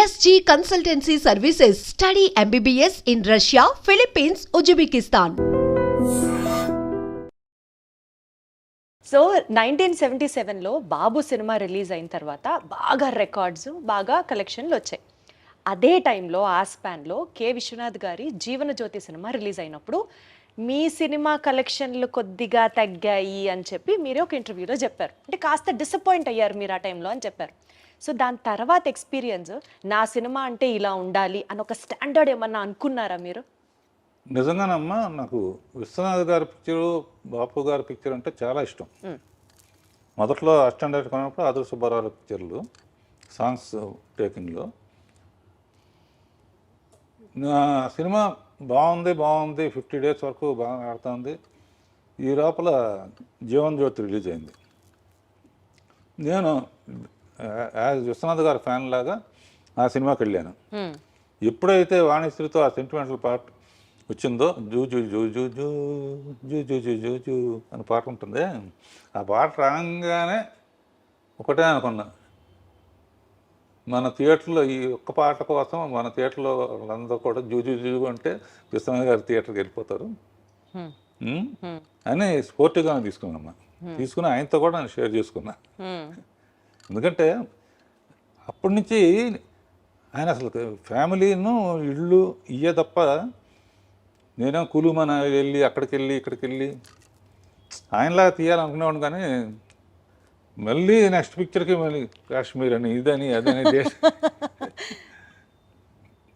SG consultancy services study MBBS in Russia Philippines Uzbekistan. So nineteen seventy సెవెన్లో Babu cinema release అయిన తర్వాత బాగా records బాగా కలెక్షన్లు వచ్చాయి. అదే టైంలో ఆ స్పాన్లో కె విశ్వనాథ్ గారి జీవన జ్యోతి సినిమా రిలీజ్ అయినప్పుడు మీ సినిమా కలెక్షన్లు కొద్దిగా తగ్గాయి అని చెప్పి మీరే ఒక ఇంటర్వ్యూలో చెప్పారు. అంటే కాస్త డిసప్పాయింట్ అయ్యారు మీరు ఆ టైంలో అని చెప్పారు. సో దాని తర్వాత ఎక్స్పీరియన్స్ నా సినిమా అంటే ఇలా ఉండాలి అని ఒక స్టాండర్డ్ ఏమన్నా అనుకున్నారా మీరు? నిజంగానమ్మా నాకు విశ్వనాథ్ గారి పిక్చరు బాపు గారి పిక్చర్ అంటే చాలా ఇష్టం. మొదట్లో అస్టాండర్డ్ కొన్నప్పుడు ఆదర్ సుబ్బారావు పిక్చర్లు సాంగ్స్ టేకింగ్లో నా సినిమా బాగుంది బాగుంది ఫిఫ్టీ డేస్ వరకు బాగా ఆడుతుంది. ఈ లోపల జీవన్ జ్యోతి రిలీజ్ అయింది. నేను యాజ్ విశ్వనాథ్ గారి ఫ్యాన్ లాగా ఆ సినిమాకి వెళ్ళాను. ఎప్పుడైతే వాణిశ్రీతో ఆ సెంటిమెంటల్ పార్ట్ వచ్చిందో జూ జూ జూ జూ జూ జూ జూ జూ జూ జూ అని పాట ఉంటుంది. ఆ పాట రాగానే ఒకటే అనుకున్నా. మన థియేటర్లో ఈ ఒక్క పాట కోసం మన థియేటర్లో వాళ్ళందరూ కూడా జూ జూ జూ అంటే విశ్వనాథ్ గారి థియేటర్కి వెళ్ళిపోతారు. అని స్పోర్టివ్గానే తీసుకున్నామ్మా తీసుకుని ఆయనతో కూడా నేను షేర్ చేసుకున్నా. ఎందుకంటే అప్పటి నుంచి ఆయన అసలు ఫ్యామిలీను ఇళ్ళు ఇయ్యే తప్ప నేనే కులుమన వెళ్ళి అక్కడికి వెళ్ళి ఇక్కడికి వెళ్ళి ఆయనలాగా తీయాలనుకునేవాడు కానీ మళ్ళీ నెక్స్ట్ పిక్చర్కి మళ్ళీ కాశ్మీర్ అని ఇదని అదని దేశ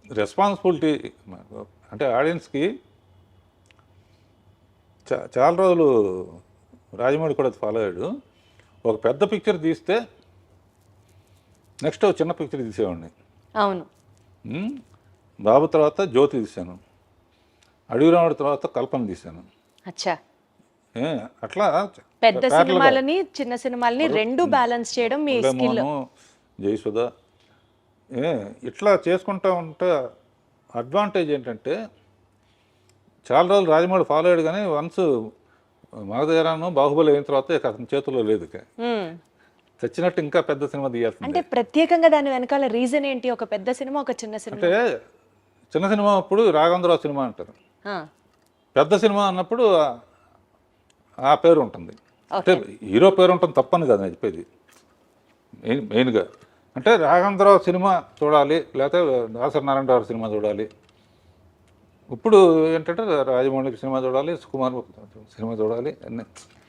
రెస్పాన్సిబిలిటీ అంటే ఆడియన్స్కి చాలా రోజులు రాజమౌళి కూడా ఫాలో అయ్యాడు. ఒక పెద్ద పిక్చర్ తీస్తే నెక్స్ట్ చిన్న పిక్చర్ తీసేవాడిని. అవును. బాబు తర్వాత జ్యోతి తీశాను. అడవి రాముడి తర్వాత కల్పన తీశాను. అచ్చా. అట్లా పెద్ద. సినిమాలని చిన్న సినిమాలని రెండు బ్యాలెన్స్ చేయడం మీ స్కిల్. జయసుధ. ఇట్లా చేసుకుంటా ఉంటే అడ్వాంటేజ్ ఏంటంటే చాలా రోజులు రాజమౌళి ఫాలో అయ్యాడు కానీ వన్స్ మగధీరాను బాహుబలి అయిన తర్వాత ఇక అతని చేతుల్లో లేదు ఇక. చచ్చినట్టు ఇంకా పెద్ద సినిమా తీయాల్సింది. అంటే ప్రత్యేకంగా దాని వెనకాల రీజన్ ఏంటి? ఒక పెద్ద సినిమా ఒక చిన్న సినిమా? అంటే చిన్న సినిమా అప్పుడు రాఘవేంద్రరావు సినిమా అంటారు. పెద్ద సినిమా అన్నప్పుడు ఆ- ఆ పేరు ఉంటుంది. అంటే హీరో పేరు ఉంటుంది తప్పని కదా నేను చెప్పేది. మెయిన్ మెయిన్గా. అంటే రాఘవేంద్రరావు సినిమా చూడాలి లేకపోతే దాసరి నారాయణరావు సినిమా చూడాలి. ఇప్పుడు ఏంటంటే రాజమౌళి సినిమా చూడాలి సుకుమార్ సినిమా చూడాలి అన్ని.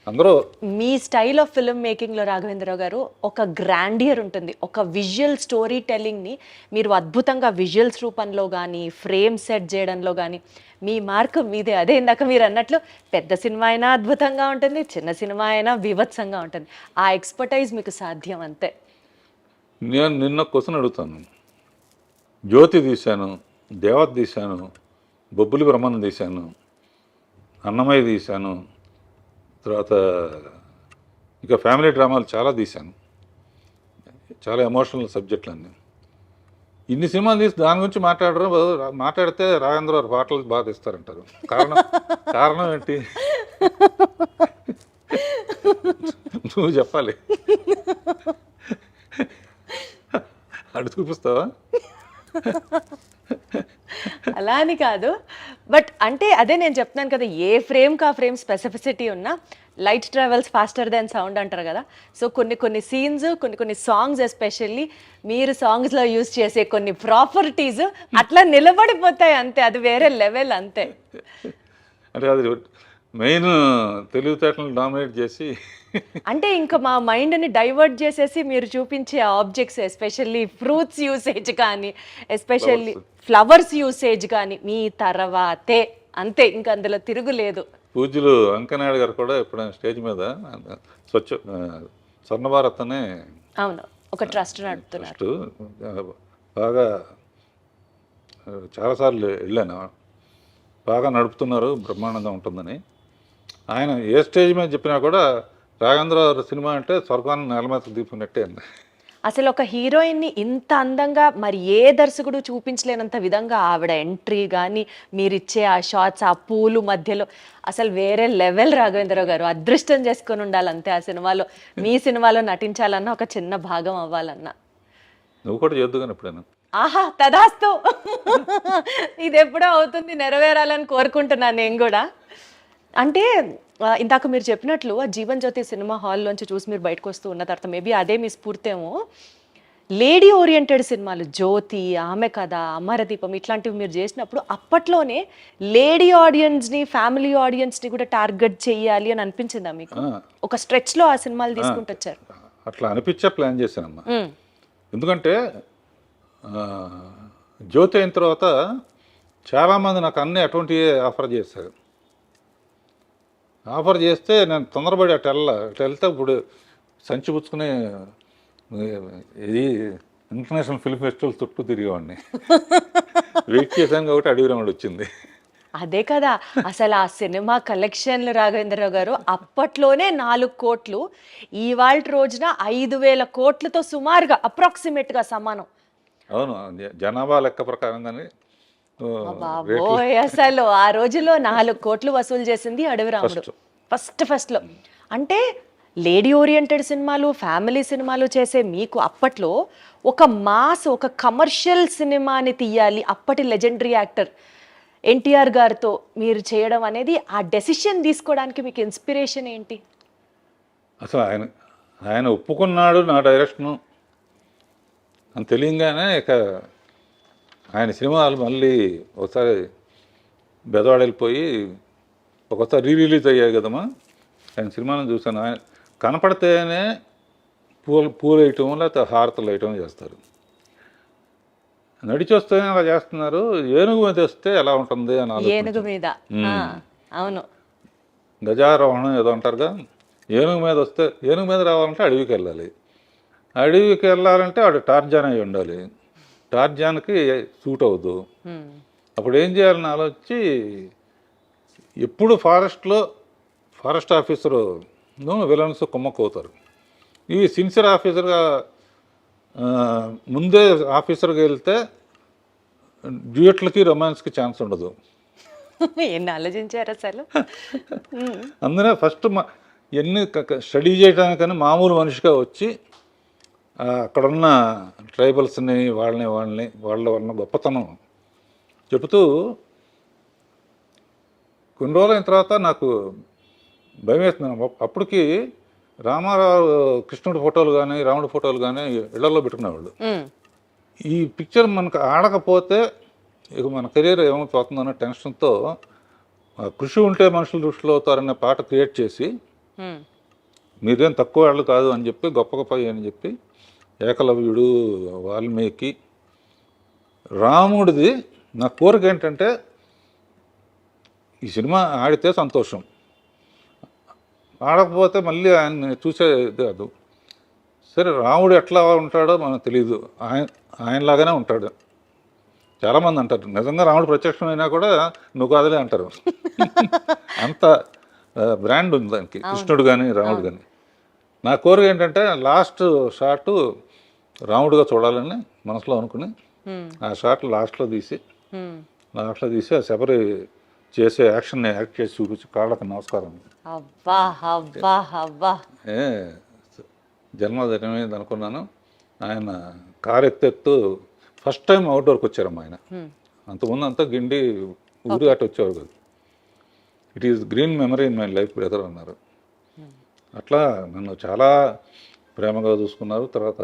అందరూ మీ స్టైల్ ఆఫ్ ఫిల్మ్ మేకింగ్లో రాఘవేంద్రరావు గారు ఒక గ్రాండియర్ ఉంటుంది. ఒక విజువల్ స్టోరీ టెల్లింగ్ని మీరు అద్భుతంగా విజువల్స్ రూపంలో కానీ ఫ్రేమ్ సెట్ చేయడంలో కానీ మీ మార్క్ మీదే. అదే ఇందాక మీరు అన్నట్లు పెద్ద సినిమా అయినా అద్భుతంగా ఉంటుంది చిన్న సినిమా అయినా బీభత్సంగా ఉంటుంది. ఆ ఎక్స్పర్టైజ్ మీకు సాధ్యం అంతే. నేను నిన్న క్వశ్చన్ అడుగుతాను. జ్యోతి తీశాను దేవత తీశాను బొబ్బులి బ్రహ్మను తీశాను అన్నమయ్య తీశాను తర్వాత ఇంకా ఫ్యామిలీ డ్రామాలు చాలా తీశాను. చాలా ఎమోషనల్ సబ్జెక్టులు అన్నీ ఇన్ని సినిమాలు తీసి దాని గురించి మాట్లాడరు మాట్లాడితే రాఘేంద్ర గారు పాటలు బాగా తీస్తారంటారు. కారణం కారణం ఏంటి? నువ్వు చెప్పాలి. అటు చూపిస్తావా? అలా అని కాదు. బట్ అంటే అదే నేను చెప్తున్నాను కదా ఏ ఫ్రేమ్ కా ఫ్రేమ్ స్పెసిఫిసిటీ ఉన్నా light travels faster than sound అంటారు కదా. సో కొన్ని కొన్ని సీన్స్ కొన్ని కొన్ని సాంగ్స్ ఎస్పెషల్లీ మీరు సాంగ్స్లో యూజ్ చేసే కొన్ని ప్రాపర్టీస్ అట్లా నిలబడిపోతాయి అంతే. అది వేరే లెవెల్ అంతే. అంటే అది మెయిన్ తెలివితేటలను డామినేట్ చేసి అంటే ఇంకా మా మైండ్ని డైవర్ట్ చేసేసి మీరు చూపించే ఆబ్జెక్ట్స్ ఎస్పెషల్లీ ఫ్రూట్స్ యూసేజ్ కానీ ఎస్పెషల్లీ ఫ్లవర్స్ యూసేజ్ కానీ మీ తర్వాతే. అంతే ఇంకా అందులో తిరుగులేదు. పూజ్యులు వెంకనాయుడు గారు కూడా ఎప్పుడైనా స్టేజ్ మీద స్వచ్ఛ ఆ, స్వర్ణ భారత్ అనే అవును ఒక ట్రస్ట్ నడుపుతున్నారు. బాగా చాలాసార్లు వెళ్ళాను. బాగా నడుపుతున్నారు బ్రహ్మాండంగా ఉంటుందని. ఆయన ఏ స్టేజ్ మీద చెప్పినా కూడా రాఘవేంద్ర సినిమా అంటే స్వర్గాన్ని నేల మీద దీపునట్టే అండి. అసలు ఒక హీరోయిన్ని ఇంత అందంగా మరి ఏ దర్శకుడు చూపించలేనంత విధంగా ఆవిడ ఎంట్రీ కానీ మీరిచ్చే ఆ షార్ట్స్ ఆ పూలు మధ్యలో అసలు వేరే లెవెల్ రాఘవేంద్రరావు గారు. అదృష్టం చేసుకొని ఉండాలి అంతే ఆ సినిమాలో. మీ సినిమాలో నటించాలన్నా ఒక చిన్న భాగం అవ్వాలన్నా. నువ్వు కూడా చేద్దు కానీ ఎప్పుడైనా. ఆహా తదాస్తు. ఇది ఎప్పుడో అవుతుంది నెరవేరాలని కోరుకుంటున్నాను నేను కూడా. అంటే ఇందాక మీరు చెప్పినట్లు ఆ జీవన్ జ్యోతి సినిమా హాల్లోంచి చూసి మీరు బయటకు వస్తూ ఉన్న తర్వాత మేబీ అదే మీ స్ఫూర్తేమో. లేడీ ఓరియంటెడ్ సినిమాలు జ్యోతి ఆమె కథ అమరదీపం ఇట్లాంటివి మీరు చేసినప్పుడు అప్పట్లోనే లేడీ ఆడియన్స్ని ఫ్యామిలీ ఆడియన్స్ని కూడా టార్గెట్ చేయాలి అని అనిపించిందా మీకు? ఒక స్ట్రెచ్లో ఆ సినిమాలు తీసుకుంటూ వచ్చారు. అట్లా అనిపించే ప్లాన్ చేశానమ్మా. ఎందుకంటే జ్యోతి అయిన తర్వాత చాలామంది నాకు అన్ని అటువంటివి ఆఫర్ చేశారు. ఆఫర్ చేస్తే నేను తొందరపడి అటు వెళ్ళ అటు వెళ్తే ఇప్పుడు సంచి పుచ్చుకుని ఇది ఇంటర్నేషనల్ ఫిల్మ్ ఫెస్టివల్ చుట్టూ తిరిగేవాడిని. వెయిట్ చేశాను కాబట్టి అడవి రమణ వచ్చింది. అదే కదా అసలు ఆ సినిమా కలెక్షన్లు రాఘవేంద్రరావు గారు అప్పట్లోనే నాలుగు కోట్లు ఇవాళ రోజున ఐదు వేల కోట్లతో సుమారుగా అప్రాక్సిమేట్గా సమానం. అవును జనాభా లెక్క ప్రకారంగానే ఆ, రేట్లు బాబోయ్ అసలు? ఆ రోజులో నాలుగు కోట్లు వసూలు చేసింది అడవి రాముడు. ఫస్ట్ ఫస్ట్లో. అంటే లేడీ ఓరియంటెడ్ సినిమాలు ఫ్యామిలీ సినిమాలు చేసే మీకు అప్పట్లో ఒక మాస్ ఒక కమర్షియల్ సినిమాని తీయాలి అప్పటి లెజెండరీ యాక్టర్ ఎన్టీఆర్ గారితో మీరు చేయడం అనేది ఆ డెసిషన్ తీసుకోవడానికి మీకు ఇన్స్పిరేషన్ ఏంటి? అసలు ఆయన ఆయన ఒప్పుకున్నాడు నా డైరెక్షను. అని తెలియంగానే ఇక ఆయన సినిమాలు మళ్ళీ ఒకసారి బెదవాడ వెళ్ళిపోయి ఒకసారి రీ రిలీజ్ అయ్యాయి కదమ్మా. ఆయన సినిమాను చూశాను. ఆయన కనపడితేనే పూలు పూలు వేయటం లేకపోతే హారతలు వేయటం చేస్తారు. నడిచి వస్తేనే అలా చేస్తున్నారు. ఏనుగు మీద వస్తే ఎలా ఉంటుంది అని. ఏనుగు మీద. అవును. గజారోహణం ఏదో అంటారుగా. ఏనుగు మీద వస్తే ఏనుగు మీద రావాలంటే అడవికి వెళ్ళాలి. అడవికి వెళ్ళాలంటే వాడు టార్జాన్ అయి ఉండాలి. టార్జాన్కి సూట్ అవ్వదు. అప్పుడు ఏం చేయాలని ఆలోచించి ఎప్పుడు ఫారెస్ట్లో ఫారెస్ట్ ఆఫీసరు విలన్స్ కుమ్మక్కవుతారు ఈ సిన్సియర్ ఆఫీసర్గా ముందే ఆఫీసర్గా వెళ్తే డ్యూయట్లకి రొమాన్స్కి ఛాన్స్ ఉండదు ఎన్ని ఆలోచించారు అసలు. అందునే ఫస్ట్ మా ఎన్ని స్టడీ చేయడానికని మామూలు మనిషిగా వచ్చి అక్కడున్న ట్రైబల్స్ని వాళ్ళని వాళ్ళని వాళ్ళ వాళ్ళ గొప్పతనం చెబుతూ కొన్ని రోజులైన తర్వాత నాకు భయం వేస్తుంది అప్- అప్పటికి రామారావు కృష్ణుడి ఫోటోలు కానీ రాముడి ఫోటోలు కానీ ఇళ్ళలో పెట్టుకునేవాళ్ళు. ఈ పిక్చర్ మనకు ఆడకపోతే ఇక మన కెరీర్ ఏమైపోతుందన్న టెన్షన్తో కృషి ఉంటే మనుషులు దృష్టిలో అవుతారనే పాట క్రియేట్ చేసి. మీరేం తక్కువ వాళ్ళు కాదు అని చెప్పి గొప్ప గొప్ప అని చెప్పి ఏకలవ్యుడు వాల్మీకి. రాముడిది నా కోరిక ఏంటంటే ఈ సినిమా ఆడితే సంతోషం. ఆడకపోతే మళ్ళీ ఆయన చూసేది కాదు సరే రాముడు ఎట్లా ఉంటాడో మనకు తెలియదు ఆయన ఆయనలాగానే ఉంటాడు. చాలామంది అంటారు నిజంగా రాముడు ప్రత్యక్షమైనా కూడా నువ్వు కాదులే అంటారు. అంత బ్రాండ్ ఉంది దానికి. కృష్ణుడు కానీ రాముడు కానీ నా కోరిక ఏంటంటే లాస్ట్ షాట్ రాముడుగా చూడాలని మనసులో అనుకుని. ఆ షాట్ లాస్ట్లో తీసి. లాస్ట్లో తీసి ఆ శబరి చేసే యాక్షన్ని యాక్ట్ చేసి చూపించి కాళ్ళకి నమస్కారం. జన్మదినమైంది అనుకున్నాను. ఆయన కారు ఎత్తెత్తు ఫస్ట్ టైం అవుట్డోర్కి వచ్చారమ్మా ఆయన. అంతకుముందు అంతా గిండి ఊరి అటు వచ్చేవారు కాదు. It is green memory in my life brother అన్నారు. అట్లా నన్ను చాలా ప్రేమగా చూసుకున్నారు. తర్వాత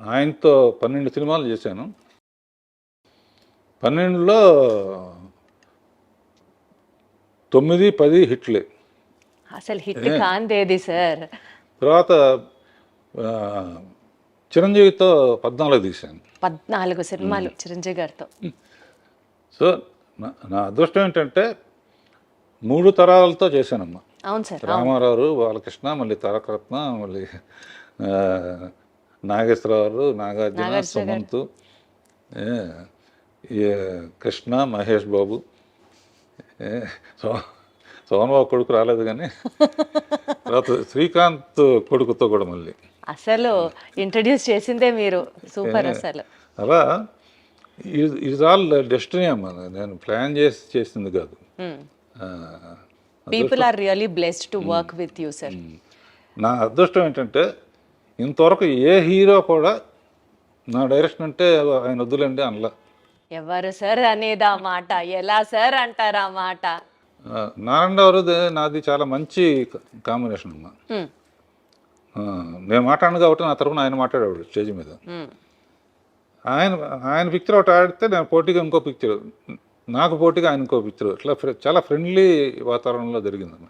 ఆయనతో పన్నెండు సినిమాలు చేశాను. పన్నెండులో తొమ్మిది పది హిట్లే. అసలు హిట్ కాందేది సార్? తర్వాత చిరంజీవితో పద్నాలుగు తీశాను. పద్నాలుగు సినిమాలు చిరంజీవి గారితో. సో నా అదృష్టం ఏంటంటే మూడు తరాలతో చేశానమ్మా. అవును సార్. రామారావు బాలకృష్ణ మళ్ళీ తారకరత్న మళ్ళీ నాగేశ్వరరావు నాగార్జున నాగార్జున గారు. సుమంత్ కృష్ణ మహేష్ బాబు సో సోమబాబు కొడుకు రాలేదు కానీ తర్వాత శ్రీకాంత్ కొడుకుతో కూడా మళ్ళీ. అసలు ఇంట్రడ్యూస్ చేసిందే మీరు. సూపర్ అసలు. అలా ఇస్ ఆల్ డెస్టినీ అమ్మా. నేను ప్లాన్ చేసి చేసింది కాదు. People are really blessed to work with you sir నా అదృష్టం ఏంటంటే ఇంతవరకు ఏ హీరో కూడా నా డైరెక్షన్ అంటే ఆయన వద్దులేండి అనలా. ఎవరు సార్ అనేది ఆ మాట? ఎలా సార్ అంటారు ఆ మాట? నారాయణరావు నాది చాలా మంచి కాంబినేషన్ అమ్మా. నేను మాట్లాడను కాబట్టి నా తరపున ఆయన మాట్లాడేవాడు స్టేజ్ మీద. ఆయన ఆయన పిక్చర్ ఒకటి ఆడితే నేను పోటీగా ఇంకో పిక్చర్ నాకు పోటీగా ఆయన ఇంకో పిక్చర్ ఇట్లా చాలా ఫ్రెండ్లీ వాతావరణంలో జరిగిందన్న